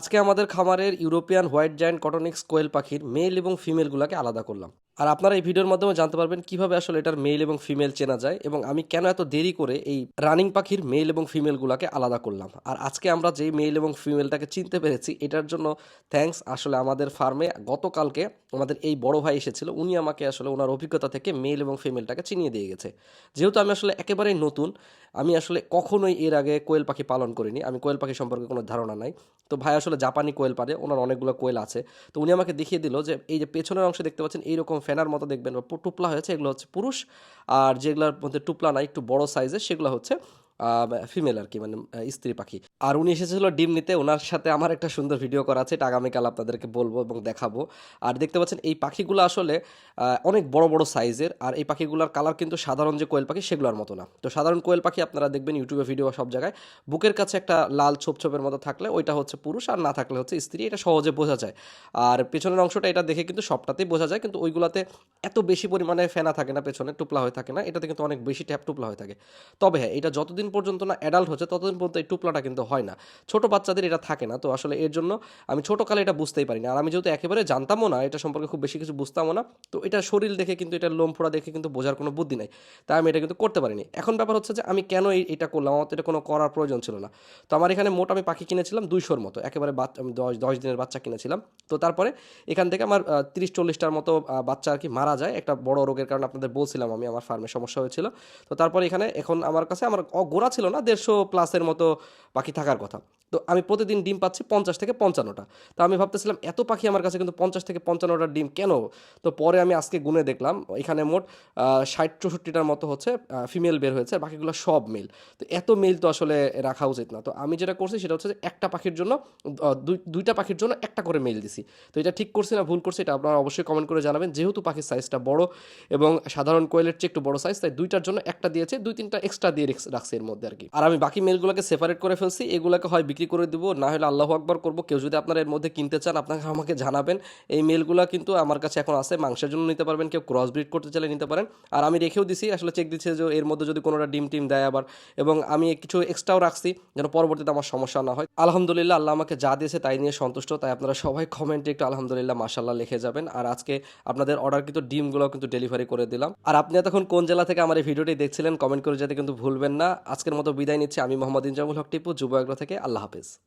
আজকে আমাদের খামারের European white giant coturnix quail পাখির মেল এবং ফিমেলগুলোকে আলাদা করলাম। আর আপনারা এই ভিডিওর মাধ্যমে জানতে পারবেন কীভাবে আসলে এটার মেল এবং ফিমেল চেনা যায় এবং আমি কেন এত দেরি করে এই রানিং পাখির মেল এবং ফিমেলগুলোকে আলাদা করলাম। আর আজকে আমরা যেই মেল এবং ফিমেলটাকে চিনতে পেরেছি, এটার জন্য থ্যাঙ্কস আসলে আমাদের ফার্মে গতকালকে আমাদের এই বড় ভাই এসেছিল, উনি আমাকে আসলে ওনার অভিজ্ঞতা থেকে মেল এবং ফিমেলটাকে চিনিয়ে দিয়ে গেছে। যেহেতু আমি আসলে একেবারেই নতুন, আমি আসলে কখনোই এর আগে কোয়েল পাখি পালন করিনি, আমি কোয়েল পাখি সম্পর্কে কোনো ধারণা নাই। তো ভাই আসলে জাপানি কোয়েল পারে, ওনার অনেকগুলো কোয়েল আছে। তো উনি আমাকে দেখিয়ে দিল যে এই যে পেছনের অংশে দেখতে পাচ্ছেন, এইরকম ফ্যানার মতো দেখবেন, বা টুপলা হয়েছে, এগুলো হচ্ছে পুরুষ, আর যেগুলোর মধ্যে টুপলা নাই, একটু বড় সাইজের সেগুলো হচ্ছে ফিমেল আর কি মানে স্ত্রী পাখি। আর উনি এসেছিল ডিম নিতে, ওনার সাথে আমার একটা সুন্দর ভিডিও করা আছে, এটা আগামীকাল আপনাদেরকে বলব এবং দেখাবো। আর দেখতে পাচ্ছেন, এই পাখিগুলো আসলে অনেক বড় বড় সাইজের আর এই পাখিগুলোর কালার কিন্তু সাধারণ যে কোয়েল পাখি, সেগুলোর মতো না। তো সাধারণ কোয়েল পাখি আপনারা দেখবেন ইউটিউবে ভিডিও সব জায়গায়, বুকের কাছে একটা লাল ছোপ ছোপের মতো থাকলে ওইটা হচ্ছে পুরুষ, আর না থাকলে হচ্ছে স্ত্রী, এটা সহজে বোঝা যায়। আর পেছনের অংশটা এটা দেখে কিন্তু সবটাতেই বোঝা যায়, কিন্তু ওইগুলোতে এত বেশি পরিমাণে ফেনা থাকে না, পেছনে টুপলা হয়ে থাকে না, এটাতে কিন্তু অনেক বেশি ট্যাপ টুপলা হয়ে থাকে। তবে হ্যাঁ এটা যতদিন পর্যন্ত না অ্যাডাল্ট হচ্ছে, ততদিন পর্যন্ত এই টুপলাটা কিন্তু হয় না। ছোট বাচ্চাদের এটা থাকে না, তো আসলে এর জন্য আমি ছোট কালে এটা বুঝতেই পারিনি। আর আমি যেহেতু একেবারে জানতামও না, এটা সম্পর্কে খুব বেশি কিছু বুঝতামও না, তো এটা শরীর দেখে কিন্তু, এটা লোম ফোড়া দেখে কিন্তু বোঝার কোনো বুদ্ধি নাই। তাই আমি এটা কিন্তু করতে পারিনি। এখন ব্যাপার হচ্ছে যে, আমি কেন এটা করলাম? আমার তো এটা কোনো করার প্রয়োজন ছিল না। তো আমার এখানে মোট আমি পাখি কিনেছিলাম দুইশোর মতো, একেবারে আমি দশ দশ দিনের বাচ্চা কিনেছিলাম। তো তারপরে এখান থেকে আমার তিরিশ, চল্লিশটার মতো বাচ্চা আর কি মারা যায়। একটা বড় রোগের কারণে আপনাদের বলছিলাম আমি, আমার ফার্মে সমস্যা হয়েছিল। তো তারপরে এখানে, এখন আমার কাছে, আমার গোড়া ছিল না দেড়শো প্লাসের মতো পাখি থাকার কথা। তো আমি প্রতিদিন ডিম পাচ্ছি পঞ্চাশ থেকে পঞ্চান্নটা। তো আমি ভাবতেছিলাম, এত পাখি আমার কাছে কিন্তু পঞ্চাশ থেকে পঞ্চান্নটা ডিম কেন তো পরে আমি আজকে গুনে দেখলাম, এখানে মোট ষাট চৌষট্টিটার মতো হচ্ছে ফিমেল বের হয়েছে বাকিগুলো সব মেল তো এত মেল তো আসলে রাখা উচিত না। তো আমি যেটা করছি সেটা হচ্ছে যে একটা পাখির জন্য দুই- দুইটা পাখির জন্য একটা করে মেল দিছি। তো এটা ঠিক করছি না, ভুল করছি, এটা আপনারা অবশ্যই কমেন্ট করে জানাবেন। যেহেতু পাখির সাইজটা বড় এবং সাধারণ কোয়েলের চেয়ে একটু বড় সাইজ তাই দুইটার জন্য একটা দিয়েছে, দুই, তিনটা এক্সট্রা দিয়ে রেখে- রাখছি এর মধ্যে আর কি। আর আমি বাকি মেলগুলোকে সেপারেট করে ফেলছি, এগুলোকে হয় বিক্রি করে দেবো? না হলে আল্লাহ আকবার করব। কেউ যদি আপনারা এর মধ্যে কিনতে চান, আপনাকে আমাকে জানাবেন। এই মেলগুলো কিন্তু আমার কাছে এখন আছে। মাংসের জন্য নিতে পারবেন। কেউ ক্রস ব্রিড করতে চাইলে নিতে পারেন। আর আমি রেখেও দিছি, আসলে চেক দিচ্ছে যে এর মধ্যে যদি কোনোটা ডিম টিম দেয় আবার। এবং আমি কিছু এক্সট্রাও রাখছি যেন পরবর্তীতে আমার সমস্যা না হয়। আলহামদুলিল্লাহ, আল্লাহ আমাকে যা দিয়েছে তাই নিয়ে সন্তুষ্ট। তাই আপনারা সবাই কমেন্টে একটু আলহামদুলিল্লাহ মাসাল্লাহ লিখে যাবেন। আর আজকে আপনাদের অর্ডার কিন্তু ডিমগুলো কিন্তু ডেলিভারি করে দিলাম। আর আপনি এতক্ষণ কোন জেলা থেকে আমার এই ভিডিওটি দেখছিলেন কমেন্ট করে যেতে কিন্তু ভুলবেন না। আজকের মতো বিদায় নিচ্ছি। আমি মোহাম্মদ ইনজামুল হক টিপু, যুব থেকে। আল্লাহ Cannabis